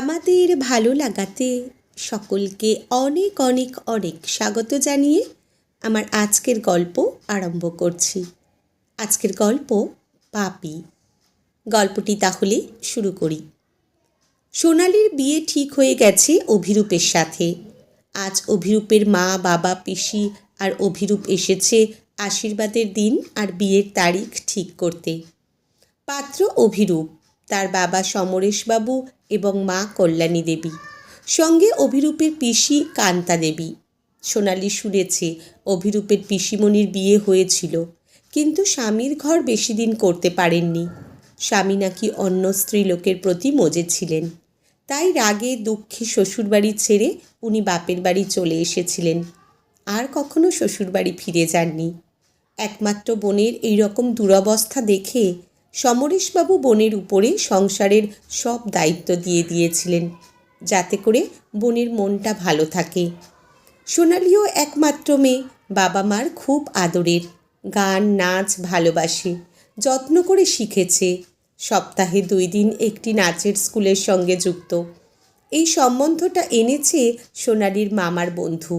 আমাদের ভালো লাগাতে সকলকে অনেক অনেক অনেক স্বাগত জানিয়ে আমার আজকের গল্প আরম্ভ করছি। আজকের গল্প পাপি। গল্পটি তাহলে শুরু করি। সোনালির বিয়ে ঠিক হয়ে গেছে অভিরূপের সাথে। আজ অভিরূপের মা, বাবা, পিসি আর অভিরূপ এসেছে আশীর্বাদের দিন আর বিয়ের তারিখ ঠিক করতে। পাত্র অভিরূপ। তার বাবা সমরেশবাবু এবং মা কল্যাণী দেবী সঙ্গে অভিরূপের পিসি কান্তা দেবী সোনালি শুনেছে অভিরূপের পিসিমণির বিয়ে হয়েছিল, কিন্তু স্বামীর ঘর বেশি দিন করতে পারেননি। স্বামী নাকি অন্য স্ত্রীলোকের প্রতি মজে ছিলেন। তাই রাগে দুঃখে শ্বশুরবাড়ি ছেড়ে উনি বাপের বাড়ি চলে এসেছিলেন। আর কখনো শ্বশুরবাড়ি ফিরে যাননি। একমাত্র বোনের এই রকম দুরবস্থা দেখে সমরেশবাবু বোনের উপরে সংসারের সব দায়িত্ব দিয়ে দিয়েছিলেন, যাতে করে বোনের মনটা ভালো থাকে। সোনালিও একমাত্র মেয়ে বাবা মার খুব আদরের, গান, নাচ ভালোবাসে, যত্ন করে শিখেছে, সপ্তাহে দুই দিন একটি নাচের স্কুলের সঙ্গে যুক্ত। এই সম্বন্ধটা এনেছে সোনালির মামার বন্ধু।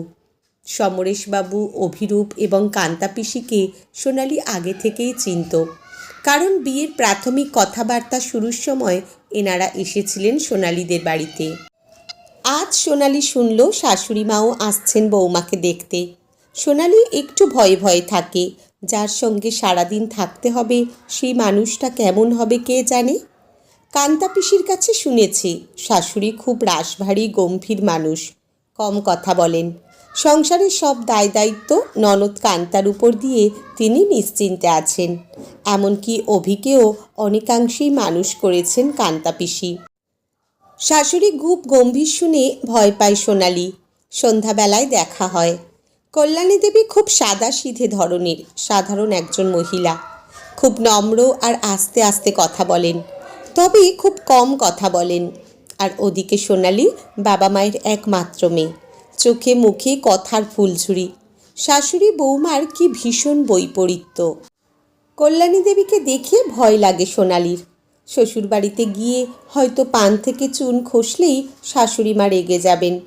সমরেশবাবু অভিরূপ এবং কান্তা পিসিকে সোনালি আগে থেকেই চিনত। কারণ বিয়ের প্রাথমিক কথাবার্তা শুরুর সময় এনারা এসেছিলেন সোনালিদের বাড়িতে। আজ সোনালি শুনল শাশুড়ি মাও আসছেন বৌমাকে দেখতে। সোনালি একটু ভয়ে ভয়ে থাকে, যার সঙ্গে সারাদিন থাকতে হবে সেই মানুষটা কেমন হবে কে জানে? কান্তা পিসির কাছে শুনেছে, শাশুড়ি খুব রাশভারী গম্ভীর মানুষ। কম কথা বলেন। সংসারের সব দায় দায়িত্ব ননদ কান্তার উপর দিয়ে তিনি নিশ্চিন্তে আছেন। এমনকি অভিকেও অনেকাংশেই মানুষ করেছেন কান্তা পিসি। শাশুড়ি খুব গম্ভীর শুনে ভয় পায় সোনালি। সন্ধ্যাবেলায় দেখা হয়। কল্যাণী দেবী খুব সাদা সিধে ধরনের, সাধারণ একজন মহিলা। খুব নম্র আর আস্তে আস্তে কথা বলেন। তবে খুব কম কথা বলেন। আর ওদিকে সোনালি বাবা মায়ের একমাত্র মেয়ে। চোখে মুখে কথার ফুলঝুরি। শাশুড়ি বৌমার কি ভীষণ বৈপরীত্য। কল্যাণী দেবীকে দেখে ভয় লাগে সোনালির। শ্বশুরবাড়িতে গিয়ে হয়তো পান থেকে চুন খসলেই শাশুড়ি মা রেগে যাবেন।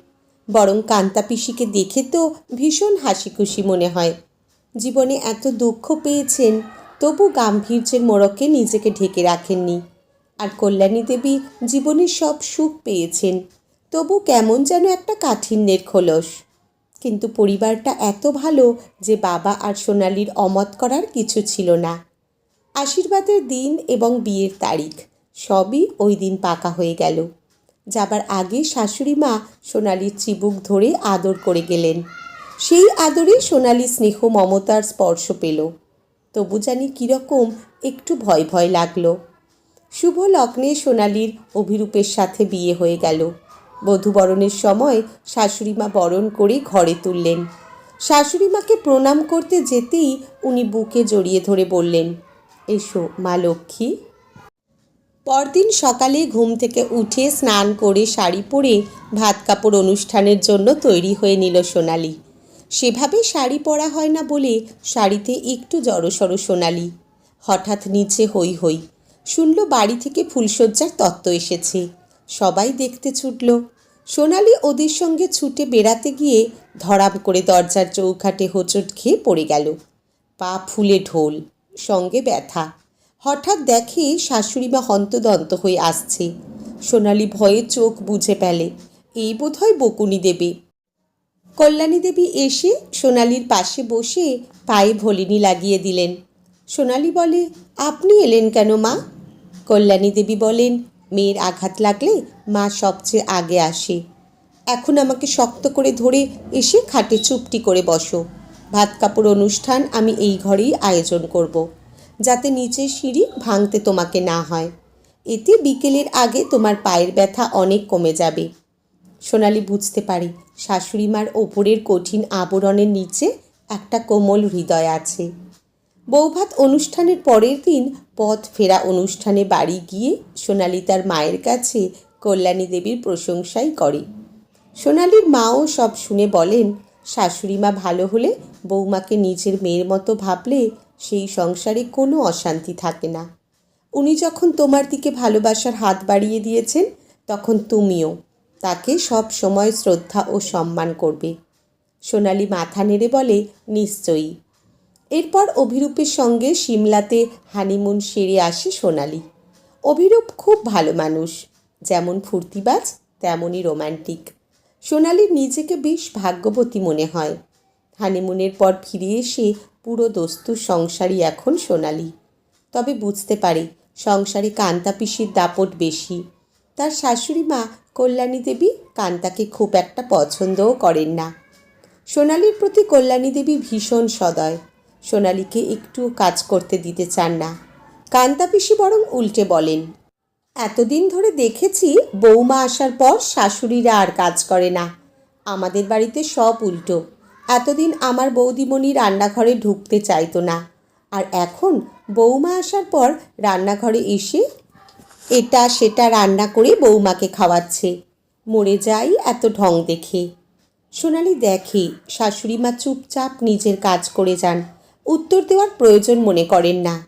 বরং কান্তা পিসিকে দেখে তো ভীষণ হাসি খুশি মনে হয়। জীবনে এত দুঃখ পেয়েছেন, তবু গাম্ভীর্যের মোড়কে নিজেকে ঢেকে রাখেননি। আর কল্যাণী দেবী জীবনের সব সুখ পেয়েছেন। তবু কেমন যেন একটা কাঠিন্যের খোলস। কিন্তু পরিবারটা এত ভালো যে বাবা আর সোনালির অমত করার কিছু ছিল না। আশীর্বাদের দিন এবং বিয়ের তারিখ সবই ওই দিন পাকা হয়ে গেল। যাবার আগে শাশুড়ি মা সোনালির চিবুক ধরে আদর করে গেলেন। সেই আদরে সোনালি স্নেহ মমতার স্পর্শ পেল। তবু জানি কীরকম একটু ভয় ভয় লাগল। শুভ লগ্নে সোনালির অভিরূপের সাথে বিয়ে হয়ে গেল। বধূবরণের সময় শাশুড়িমা বরণ করে ঘরে তুললেন। শাশুড়িমাকে প্রণাম করতে যেতেই উনি বুকে জড়িয়ে ধরে বললেন, এসো, মা লক্ষ্মী। পরদিন সকালে ঘুম থেকে উঠে স্নান করে শাড়ি পরে ভাত কাপড় অনুষ্ঠানের জন্য তৈরি হয়ে নিল সোনালি। সেভাবে শাড়ি পরা হয় না বলে শাড়িতে একটু জড়সড় সোনালি। হঠাৎ নিচে হই হই শুনল বাড়ি থেকে ফুলশয্যার তত্ত্ব এসেছে। সবাই দেখতে ছুটল। সোনালি ওদের সঙ্গে ছুটে বেড়াতে গিয়ে ধরাম করে দরজার চৌখাটে হোঁচট খেয়ে পড়ে গেল। পা ফুলে ঢোল, সঙ্গে ব্যথা। হঠাৎ দেখে শাশুড়িমা হন্তদন্ত হয়ে আসছে। সোনালি ভয়ে চোখ বুঝে পেলে এই বোধহয় বকুনি দেবে। কল্যাণী দেবী এসে সোনালির পাশে বসে পায়ে ভলিনি লাগিয়ে দিলেন। সোনালি বলে, আপনি এলেন কেন মা? কল্যাণী দেবী বলেন মেয়ের আঘাত লাগলে মা সবচেয়ে আগে আসে। এখন আমাকে শক্ত করে ধরে এসে খাটে চুপটি করে বসো। ভাত কাপড় অনুষ্ঠান আমি এই ঘরেই আয়োজন করব। যাতে নিচের সিঁড়ি ভাঙতে তোমাকে না হয়। এতে বিকেলের আগে তোমার পায়ের ব্যথা অনেক কমে যাবে। সোনালি বুঝতে পারি, শাশুড়ি মার ওপরের কঠিন আবরণের নিচে একটা কোমল হৃদয় আছে। বৌভাত অনুষ্ঠানের পরের দিন পথ ফেরা অনুষ্ঠানে বাড়ি গিয়ে সোনালি তার মায়ের কাছে কল্যাণী দেবীর প্রশংসাই করে। সোনালির মাও সব শুনে বলেন, শাশুড়ি মা ভালো হলে বৌমাকে নিজের মেয়ের মতো ভাবলে সেই সংসারে কোনো অশান্তি থাকে না। উনি যখন তোমার দিকে ভালোবাসার হাত বাড়িয়ে দিয়েছেন, তখন তুমিও। তাকে সব সময় শ্রদ্ধা ও সম্মান করবে। সোনালি মাথা নেড়ে বলে, নিশ্চয়ই। এরপর অভিরূপের সঙ্গে সিমলাতে হানিমুন সেরে আসে সোনালি। অভিরূপ খুব ভালো মানুষ, যেমন ফুর্তিবাজ, তেমনই রোমান্টিক। সোনালির নিজেকে বেশ ভাগ্যবতী মনে হয়। হানিমুনের পর ফিরে এসে পুরো দস্তুর সংসারই এখন সোনালি। তবে বুঝতে পারে, সংসারে কান্তা পিসির দাপট বেশি। তার শাশুড়ি মা কল্যাণী দেবী কান্তাকে খুব একটা পছন্দও করেন না। সোনালির প্রতি কল্যাণী দেবী ভীষণ সদয়। সোনালিকে একটু কাজ করতে দিতে চান না। কান্তা পিসি বরং উল্টে বলেন, এতদিন ধরে দেখেছি বৌমা আসার পর শাশুড়িরা আর কাজ করে না। আমাদের বাড়িতে সব উল্টো। এতদিন আমার বৌদিমণি রান্নাঘরে ঢুকতে চাইতো না। আর এখন বৌমা আসার পর রান্নাঘরে এসে এটা সেটা রান্না করে বৌমাকে খাওয়াচ্ছে। মরে যাই এত ঢং দেখে। সোনালি দেখে শাশুড়ি মা চুপচাপ নিজের কাজ করে যান। উত্তর দেওয়ার প্রয়োজন মনে করেন না।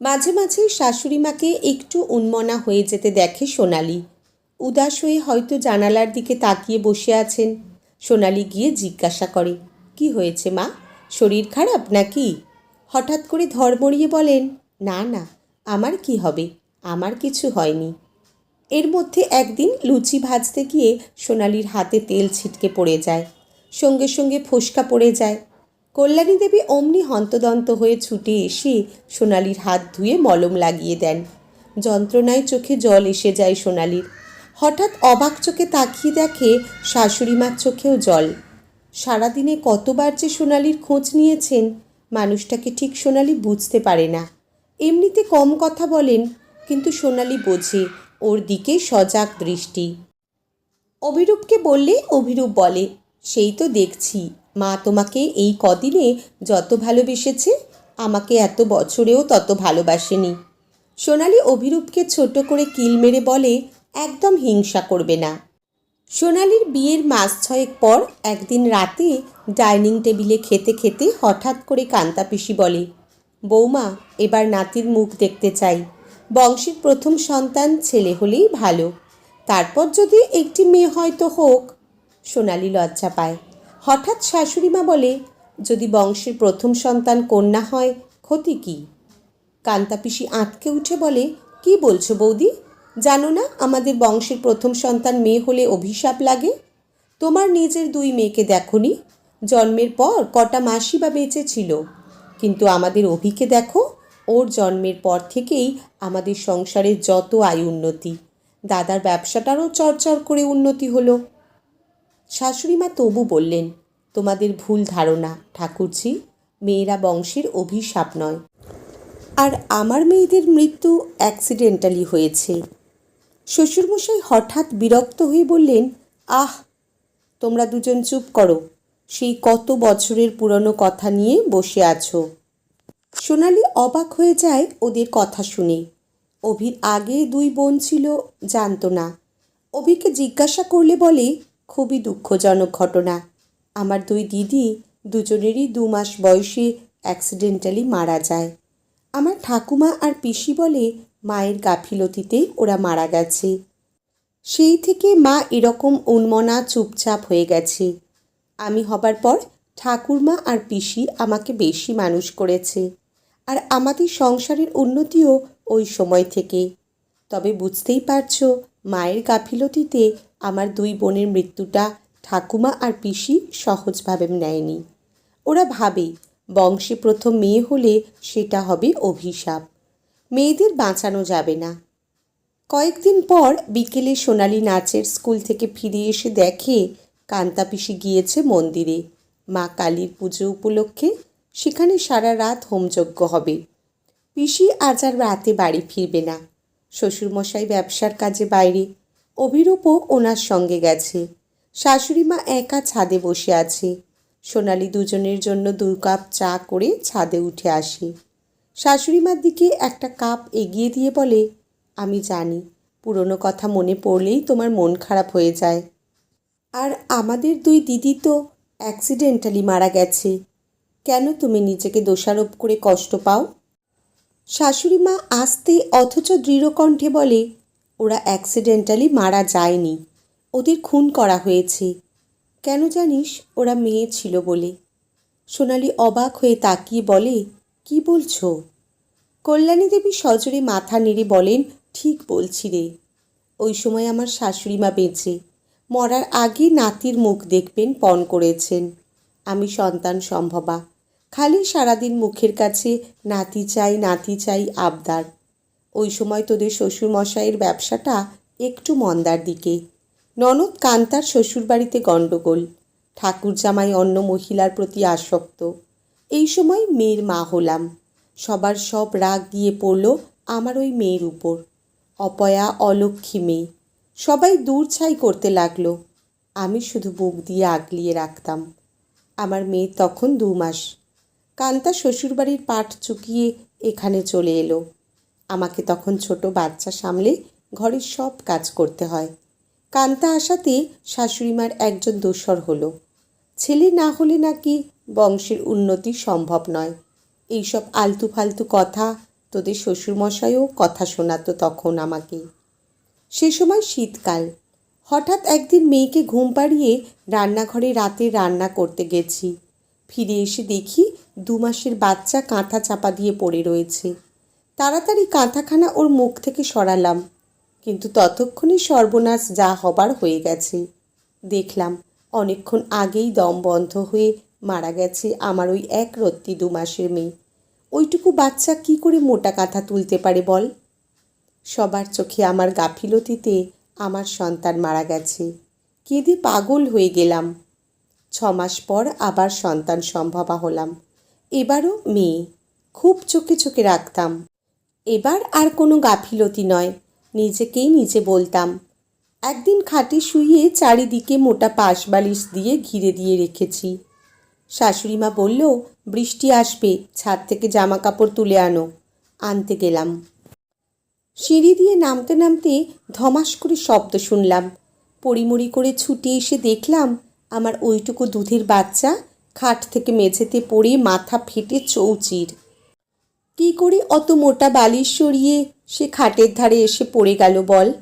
মাঝে মাঝে শাশুড়ি মাকে একটু উন্মনা হয়ে যেতে দেখে সোনালি। উদাস হয়ে হয়তো জানালার দিকে তাকিয়ে বসে আছেন। সোনালি গিয়ে জিজ্ঞাসা করে, কি হয়েছে মা? শরীর খারাপ নাকি? হঠাৎ করে ধর্মড়িয়ে বলেন, না না, আমার কি হবে? আমার কিছু হয়নি। এর মধ্যে একদিন লুচি ভাজতে গিয়ে সোনালির হাতে তেল ছিটকে পড়ে যায়। সঙ্গে সঙ্গে ফোসকা পড়ে যায়। কল্যাণী দেবী অমনি হন্তদন্ত হয়ে ছুটে এসে সোনালির হাত ধুয়ে মলম লাগিয়ে দেন। যন্ত্রণায় চোখে জল এসে যায় সোনালির। হঠাৎ অবাক চোখে তাকিয়ে দেখে শাশুড়ি মার চোখেও জল। সারাদিনে কতবার যে সোনালির খোঁজ নিয়েছেন, মানুষটাকে ঠিক সোনালি বুঝতে পারে না। এমনিতে কম কথা বলেন, কিন্তু সোনালি বোঝে, ওর দিকে সজাগ দৃষ্টি। অভিরূপকে বললে অভিরূপ বলে, সেই তো দেখছি। মা তোমাকে এই কদিনে যত ভালোবেসেছে, আমাকে এত বছরেও তত ভালোবাসেনি। সোনালি অভিরূপকে ছোট করে কিল মেরে বলে, একদম হিংসা করবে না। সোনালির বিয়ের মাস ছয়েক পর একদিন রাতে ডাইনিং টেবিলে খেতে খেতে হঠাৎ করে কান্তা পিসি বলে, বৌমা, এবার নাতির মুখ দেখতে চাই। বংশের প্রথম সন্তান ছেলে হলেই ভালো। তারপর যদি একটি মেয়ে হয়তো হোক। সোনালি লজ্জা পায়। হঠাৎ শাশুড়িমা বলে, যদি বংশের প্রথম সন্তান কন্যা হয়, ক্ষতি কী? কান্তা পিসি আঁতকে উঠে বলে, কি বলছো বৌদি? জানো না আমাদের বংশের প্রথম সন্তান মেয়ে হলে অভিশাপ লাগে? তোমার নিজের দুই মেয়েকে দেখনি? জন্মের পর কটা মাসি বা বেঁচে ছিল। কিন্তু আমাদের অভিকে দেখো, ওর জন্মের পর থেকেই আমাদের সংসারের যত আয় উন্নতি। দাদার ব্যবসাটারও চরচর করে উন্নতি হলো। শাশুড়িমা তবু বললেন, তোমাদের ভুল ধারণা, ঠাকুরজি। মেয়েরা বংশের অভিশাপ নয়। আর আমার মেয়েদের মৃত্যু অ্যাক্সিডেন্টালি হয়েছে। শ্বশুরমশাই হঠাৎ বিরক্ত হয়ে বললেন, আহ, তোমরা দুজন চুপ করো। সেই কত বছরের পুরনো কথা নিয়ে বসে আছো। সোনালি অবাক হয়ে যায় ওদের কথা শুনে। অভির আগে দুই বোন ছিল, জানতো না। অভিকে জিজ্ঞাসা করলে বলে খুবই দুঃখজনক ঘটনা। আমার দুই দিদি দুজনেরই দু মাস বয়সে অ্যাক্সিডেন্টালি মারা যায়। আমার ঠাকুমা আর পিসি বলে মায়ের গাফিলতিতে ওরা মারা গেছে। সেই থেকে মা এরকম উন্মনা চুপচাপ হয়ে গেছে। আমি হবার পর ঠাকুরমা আর পিসি আমাকে বেশি মানুষ করেছে। আর আমাদের সংসারের উন্নতিও ওই সময় থেকে। তবে বুঝতেই পারছ মায়ের গাফিলতিতে আমার দুই বোনের মৃত্যুটা ঠাকুমা আর পিসি সহজভাবে নেয়নি। ওরা ভাবে, বংশে প্রথম মেয়ে হলে সেটা হবে অভিশাপ। মেয়েদের বাঁচানো যাবে না। কয়েকদিন পর বিকেলে সোনালি নাচের স্কুল থেকে ফিরে এসে দেখে কান্তা পিসি গিয়েছে মন্দিরে। মা কালীর পুজো উপলক্ষে সেখানে সারা রাত হোমযজ্ঞ হবে। পিসি আজ আর রাতে বাড়ি ফিরবে না। শ্বশুরমশাই ব্যবসার কাজে বাইরে। অভিরূপও ওনার সঙ্গে গেছে। শাশুড়ি মা একা ছাদে বসে আছে। সোনালি দুজনের জন্য দু কাপ চা করে ছাদে উঠে আসে। শাশুড়িমার দিকে একটা কাপ এগিয়ে দিয়ে বলে, আমি জানি, পুরনো কথা মনে পড়লেই তোমার মন খারাপ হয়ে যায়। আর আমাদের দুই দিদি তো অ্যাক্সিডেন্টালি মারা গেছে। কেন তুমি নিজেকে দোষারোপ করে কষ্ট পাও? শাশুড়ি মা আস্তে অথচ দৃঢ় কণ্ঠে বলে, ওরা অ্যাক্সিডেন্টালি মারা যায়নি। ওদের খুন করা হয়েছে। কেন জানিস, ওরা মেয়ে ছিল বলে। সোনালি অবাক হয়ে তাকিয়ে বলে, কি বলছো? কল্যাণী দেবী সজোরে মাথা নেড়ে বলেন, ঠিক বলছি রে। ওই সময় আমার শাশুড়ি মা বেঁচে। মরার আগে নাতির মুখ দেখবেন, পণ করেছেন। আমি সন্তান সম্ভবা। খালি সারাদিন মুখের কাছে, নাতি চাই নাতি চাই, আবদার। ওই সময় তোদের শ্বশুরমশাইয়ের ব্যবসাটা একটু মন্দার দিকে। ননদ কান্তার শ্বশুরবাড়িতে গণ্ডগোল। ঠাকুর জামাই অন্য মহিলার প্রতি আসক্ত। এই সময় মেয়ের মা হলাম। সবার সব রাগ গিয়ে পড়ল আমার ওই মেয়ের উপর। অপয়া অলক্ষী মেয়ে। সবাই দূর ছাই করতে লাগল। আমি শুধু বুক দিয়ে আগলিয়ে রাখতাম। আমার মেয়ে তখন দু মাস। কান্তা শ্বশুরবাড়ির পাট চুকিয়ে এখানে চলে এলো। আমাকে তখন ছোট বাচ্চা সামলে ঘরের সব কাজ করতে হয়। কান্তা আসাতে শাশুড়িমার একজন দোসর হলো। ছেলে না হলে নাকি বংশের উন্নতি সম্ভব নয়। এইসব আলতু ফালতু কথা তোদের শ্বশুরমশাইও কথা শোনাতো তখন আমাকে। সে সময় শীতকাল। হঠাৎ একদিন মেয়েকে ঘুম পাড়িয়ে রান্নাঘরে রাতে রান্না করতে গেছি। ফিরে এসে দেখি দু মাসের বাচ্চা কাঁথা চাপা দিয়ে পড়ে রয়েছে। তাড়াতাড়ি কাঁথাখানা ওর মুখ থেকে সরালাম, কিন্তু ততক্ষণে সর্বনাশ যা হবার হয়ে গেছে। দেখলাম অনেকক্ষণ আগেই দম বন্ধ হয়ে মারা গেছে আমার ওই এক রত্তি দু মাসের মেয়ে। ওইটুকু বাচ্চা কি করে মোটা কাঁথা তুলতে পারে বল? সবার চোখে আমার গাফিলতিতে আমার সন্তান মারা গেছে। কেঁদে পাগল হয়ে গেলাম। ছ মাস পর আবার সন্তান সম্ভবা হলাম। এবারও মেয়ে, খুব চোখে চোখে রাখতাম। এবার আর কোনো গাফিলতি নয়, নিজেকেই নিজে বলতাম। একদিন খাটে শুইয়ে চারিদিকে মোটা পাশ বালিশ দিয়ে ঘিরে দিয়ে রেখেছি। শাশুড়িমা বলল, বৃষ্টি আসবে, ছাদ থেকে জামা কাপড় তুলে আনো। আনতে গেলাম। সিঁড়ি দিয়ে নামতে নামতে ধমাস করে শব্দ শুনলাম। পরিমরি করে ছুটে এসে দেখলাম আমার ওইটুকু দুধের বাচ্চা, খাট থেকে মেঝেতে পড়ে মাথা ফেটে চৌচির। কি করে অত মোটা বালিশ সরিয়ে সে খাটের ধারে এসে পড়ে গেল বল?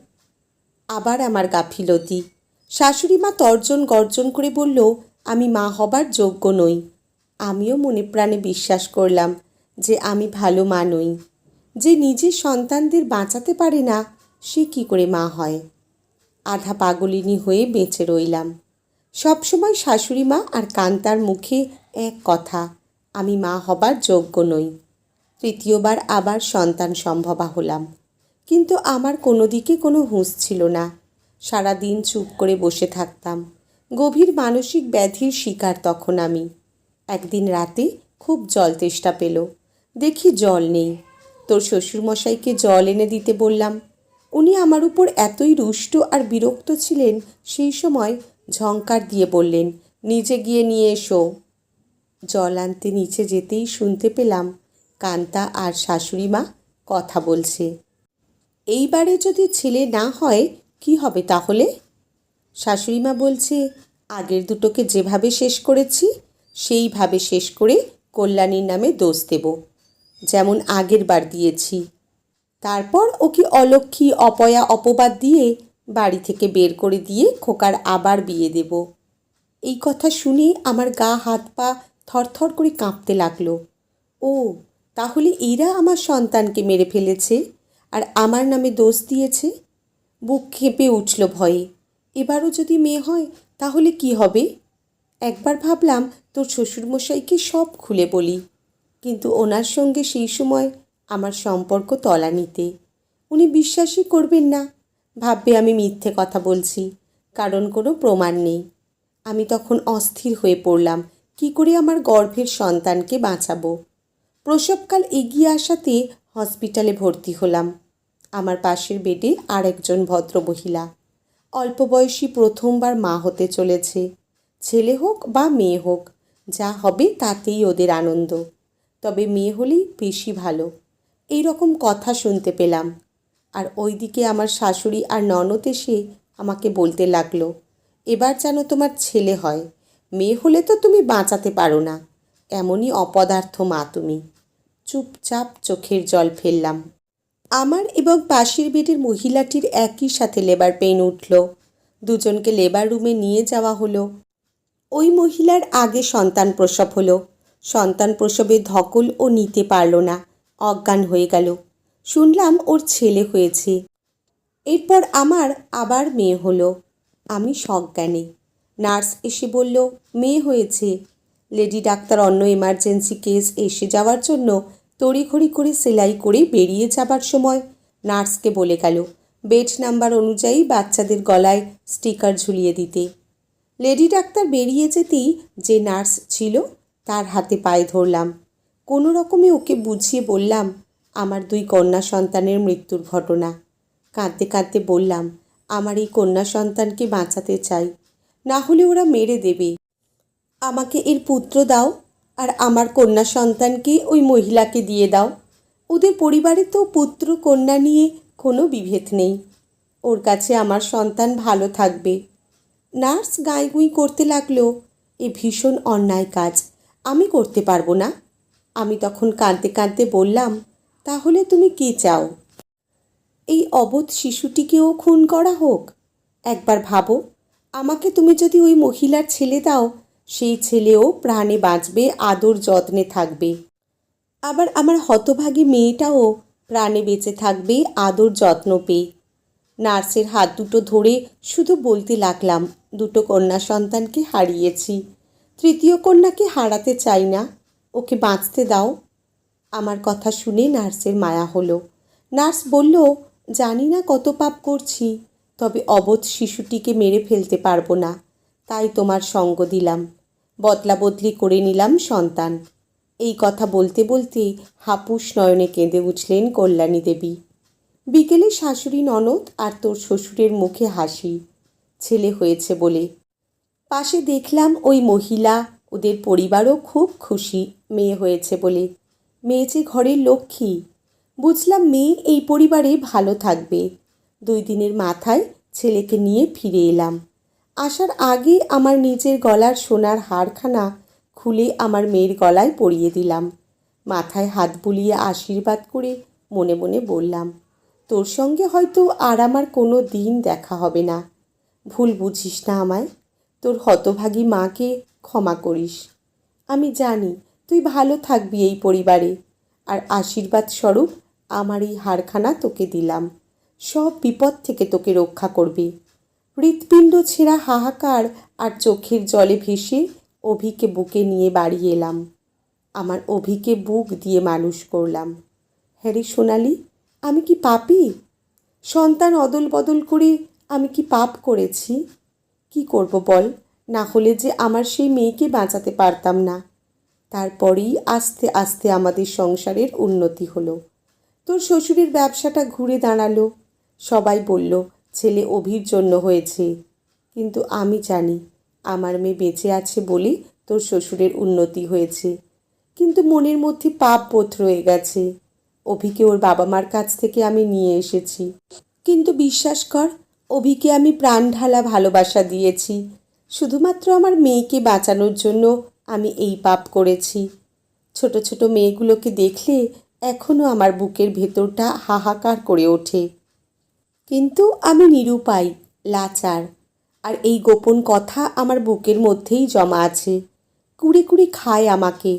আবার আমার গাফিলতি। শাশুড়ি মা তর্জন গর্জন করে বলল, আমি মা হবার যোগ্য নই। আমিও মনে প্রাণে বিশ্বাস করলাম যে আমি ভালো মা নই। যে নিজের সন্তানদের বাঁচাতে পারে না, সে কি করে মা হয়? আধা পাগলিনী হয়ে বেঁচে রইলাম। সবসময় শাশুড়ি মা আর কান্তার মুখে এক কথা, আমি মা হবার যোগ্য নই। তৃতীয়বার আবার সন্তান সম্ভবা হলাম। কিন্তু আমার কোনো দিকে কোনো হুঁশ ছিল না। সারা দিন চুপ করে বসে থাকতাম। গভীর মানসিক ব্যাধির শিকার তখন আমি। একদিন রাতে খুব জল তেষ্টা পেল। দেখি জল নেই। তোর শ্বশুরমশাইকে জল এনে দিতে বললাম। উনি আমার উপর এতই রুষ্ট আর বিরক্ত ছিলেন সেই সময় ঝঙ্কার দিয়ে বললেন, নিজে গিয়ে নিয়ে এসো। জল আনতে নিচে যেতেই শুনতে পেলাম, কান্তা আর শাশুড়ি মা কথা বলছে। এইবারে যদি ছেলে না হয়, কি হবে তাহলে? শাশুড়িমা বলছে, আগের দুটোকে যেভাবে শেষ করেছি, সেইভাবে শেষ করে কল্যাণীর নামে দোষ দেব। যেমন আগের বার দিয়েছি। তারপর ওকে অলক্ষী অপয়া, অপবাদ দিয়ে বাড়ি থেকে বের করে দিয়ে খোকার আবার বিয়ে দেব। এই কথা শুনে আমার গা, হাত, পা থরথর করে কাঁপতে লাগল। ও, তাহলে এরা আমার সন্তানকে মেরে ফেলেছে আর আমার নামে দোষ দিয়েছে? বুক খেপে উঠল ভয়ে। এবারও যদি মেয়ে হয়, তাহলে কি হবে? একবার ভাবলাম তোর শ্বশুরমশাইকে সব খুলে বলি। কিন্তু ওনার সঙ্গে সেই সময় আমার সম্পর্ক তলানিতে। উনি বিশ্বাসই করবেন না। ভাববে আমি মিথ্যে কথা বলছি, কারণ কোনো প্রমাণ নেই। আমি তখন অস্থির হয়ে পড়লাম, কি করে আমার গর্ভের সন্তানকে বাঁচাবো? প্রসবকাল এগিয়ে আসাতে হসপিটালে ভর্তি হলাম। আমার পাশের বেডে আরেকজন ভদ্রমহিলা অল্প বয়সী প্রথমবার মা হতে চলেছে। ছেলে হোক বা মেয়ে হোক, যা হবে তাতেই ওদের আনন্দ। তবে মেয়ে হলেই বেশি ভালো। এই রকম কথা শুনতে পেলাম। আর ওইদিকে আমার শাশুড়ি আর ননদ এসে আমাকে বলতে লাগল, এবার যেন তোমার ছেলে হয়, মেয়ে হলে তো তুমি বাঁচাতে পারো না, এমনই অপদার্থ মা তুমি। চুপচাপ চোখের জল ফেললাম। আমার এবং পাশের বেডের মহিলাটির একই সাথে লেবার পেন উঠল। দুজনকে লেবার রুমে নিয়ে যাওয়া হলো। ওই মহিলার আগে সন্তান প্রসব হলো। সন্তান প্রসবে ধকল ও নিতে পারল না, অজ্ঞান হয়ে গেল। শুনলাম ওর ছেলে হয়েছে। এরপর আমার আবার মেয়ে হলো। আমি সজ্ঞানে। নার্স এসে বলল, মেয়ে হয়েছে। লেডি ডাক্তার অন্য এমার্জেন্সি কেস এসে যাওয়ার জন্য তড়িঘড়ি করে সেলাই করে বেরিয়ে যাবার সময় নার্সকে বলে গেল, বেড নাম্বার অনুযায়ী বাচ্চাদের গলায় স্টিকার ঝুলিয়ে দিতে। লেডি ডাক্তার বেরিয়ে যেতেই যে নার্স ছিল, তার হাতে পায়ে ধরলাম। কোনো রকমে ওকে বুঝিয়ে বললাম আমার দুই কন্যা সন্তানের মৃত্যুর ঘটনা। কাঁদতে কাঁদতে বললাম, আমার এই কন্যা সন্তানকে বাঁচাতে চাই, না হলে ওরা মেরে দেবে। আমাকে এর পুত্র দাও আর আমার কন্যা সন্তানকে ওই মহিলাকে দিয়ে দাও। ওদের পরিবারে তো পুত্র কন্যা নিয়ে কোনো বিভেদ নেই। ওর কাছে আমার সন্তান ভালো থাকবে। নার্স গাঁইগুঁই করতে লাগল, এ ভীষণ অন্যায় কাজ, আমি করতে পারব না? আমি তখন কাঁদতে কাঁদতে বললাম তাহলে তুমি কি চাও? এই অবোধ শিশুটিকেও খুন করা হোক? একবার ভাবো, আমাকে তুমি যদি ওই মহিলার ছেলে দাও, সেই ছেলেও প্রাণে বাঁচবে, আদর যত্নে থাকবে। আবার আমার হতভাগী মেয়েটাও প্রাণে বেঁচে থাকবে, আদর যত্ন পেয়ে। নার্সের হাত দুটো ধরে শুধু বলতে লাগলাম, দুটো কন্যা সন্তানকে হারিয়েছি। তৃতীয় কন্যাকে হারাতে চাই না। ওকে বাঁচতে দাও। আমার কথা শুনে নার্সের মায়া হলো। নার্স বলল, জানি না কত পাপ করছি, তবে অবোধ শিশুটিকে মেরে ফেলতে পারব না। তাই তোমার সঙ্গ দিলাম। বদলা বদলি করে নিলাম সন্তান। এই কথা বলতে বলতে হাপুস নয়নে কেঁদে উঠলেন কল্যাণী দেবী। বিকেলে শাশুড়ি ননদ আর তোর শ্বশুরের মুখে হাসি। ছেলে হয়েছে বলে। পাশে দেখলাম ওই মহিলা, ওদের পরিবারও খুব খুশি, মেয়ে হয়েছে বলে। মেয়ে যে ঘরের লক্ষ্মী। বুঝলাম মেয়ে এই পরিবারে ভালো থাকবে। দুই দিনের মাথায় ছেলেকে নিয়ে ফিরে এলাম। আসার আগে আমার নিজের গলার সোনার হারখানা খুলে আমার মেয়ের গলায় পরিয়ে দিলাম। মাথায় হাত বুলিয়ে আশীর্বাদ করে মনে মনে বললাম, তোর সঙ্গে হয়তো আর আমার কোনো দিন দেখা হবে না। ভুল বুঝিস না আমায়। তোর হতভাগী মাকে ক্ষমা করিস। আমি জানি তুই ভালো থাকবি এই পরিবারে। আর আশীর্বাদ স্বরূপ আমার এই হারখানা তোকে দিলাম। সব বিপদ থেকে তোকে রক্ষা করবে। হৃৎপিণ্ড ছেঁড়া হাহাকার আর চোখের জলে ভেসে অভিকে বুকে নিয়ে বাড়ি এলাম। আমার অভিকে বুক দিয়ে মানুষ করলাম। হ্যাঁ রে সোনালি, আমি কি পাপি? সন্তান অদল বদল করে আমি কি পাপ করেছি? কি করব বল? না হলে যে আমার সেই মেয়েকে বাঁচাতে পারতাম না। তারপরেই আস্তে আস্তে আমাদের সংসারের উন্নতি হলো। তোর শ্বশুরের ব্যবসাটা ঘুরে দাঁড়াল। সবাই বলল, ছেলে অভির জন্য হয়েছে। কিন্তু আমি জানি, আমার মেয়ে বেঁচে আছে বলে তোর শ্বশুরের উন্নতি হয়েছে। কিন্তু মনের মধ্যে পাপ বোধ রয়ে গেছে। অভিকে ওর বাবা মার কাছ থেকে আমি নিয়ে এসেছি। কিন্তু বিশ্বাস কর, অভিকে আমি প্রাণ ঢালা ভালোবাসা দিয়েছি। শুধুমাত্র আমার মেয়েকে বাঁচানোর জন্য আমি এই পাপ করেছি। ছোট ছোট মেয়েগুলোকে দেখলে এখনও আমার বুকের ভেতরটা হাহাকার করে ওঠে। কিন্তু আমি নিরুপায়, লাচার, আর এই গোপন কথা আমার বুকের মধ্যেই জমা আছে। কুড়ে কুড়ে খায় আমাকে।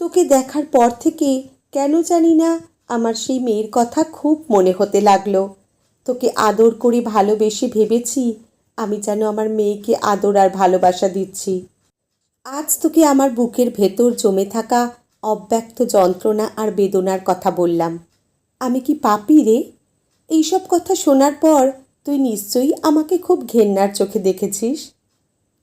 তোকে দেখার পর থেকে কেন জানি না আমার সেই মেয়ের কথা খুব মনে হতে লাগল। তোকে আদর করে ভালোবেসে ভেবেছি আমি যেন আমার মেয়েকে আদর আর ভালোবাসা দিচ্ছি। আজ তোকে আমার বুকের ভেতর জমে থাকা অব্যক্ত যন্ত্রণা আর বেদনার কথা বললাম। আমি কি পাপি রে? এইসব কথা শোনার পর তুই নিশ্চয়ই আমাকে খুব ঘেন্নার চোখে দেখেছিস।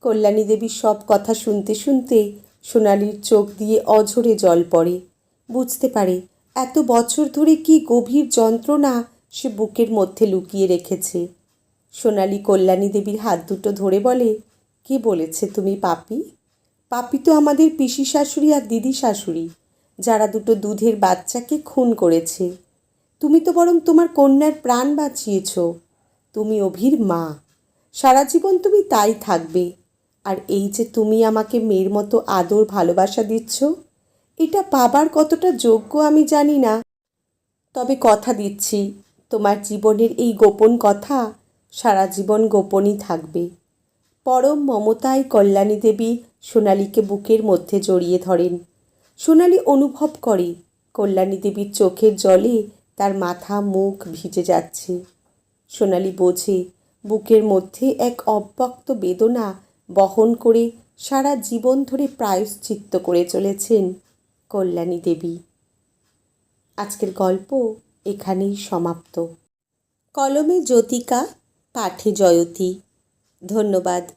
কল্যাণী দেবীর সব কথা শুনতে শুনতে সোনালির চোখ দিয়ে অঝরে জল পড়ে। বুঝতে পারে এত বছর ধরে কি গভীর যন্ত্রণা সে বুকের মধ্যে লুকিয়ে রেখেছে। সোনালি কল্যাণী দেবীর হাত দুটো ধরে বলে, কে বলেছে তুমি পাপি? পাপি তো আমাদের পিসি শাশুড়ি আর দিদি শাশুড়ি যারা দুটো দুধের বাচ্চাকে খুন করেছে। তুমি তো বরং তোমার কন্যার প্রাণ বাঁচিয়েছ। তুমি অভির মা। সারা জীবন তুমি তাই থাকবে। আর এই যে তুমি আমাকে মেয়ের মতো আদর ভালোবাসা দিচ্ছ, এটা পাবার কতটা যোগ্য আমি জানি না। তবে কথা দিচ্ছি, তোমার জীবনের এই গোপন কথা সারা জীবন গোপনই থাকবে। পরম মমতায় কল্যাণী দেবী সোনালীকে বুকের মধ্যে জড়িয়ে ধরেন। সোনালী অনুভব করে, কল্যাণী দেবীর চোখের জলে তার মাথা মুখ ভিজে যাচ্ছে। সোনালী বোঝে, বুকের মধ্যে এক অব্যক্ত বেদনা বহন করে সারা জীবন ধরে প্রায়শ্চিত্ত করে চলেছেন কল্যাণী দেবী। আজকের গল্প এখানেই সমাপ্ত। কলমে জ্যোতিকা, পাঠে জয়তী। ধন্যবাদ।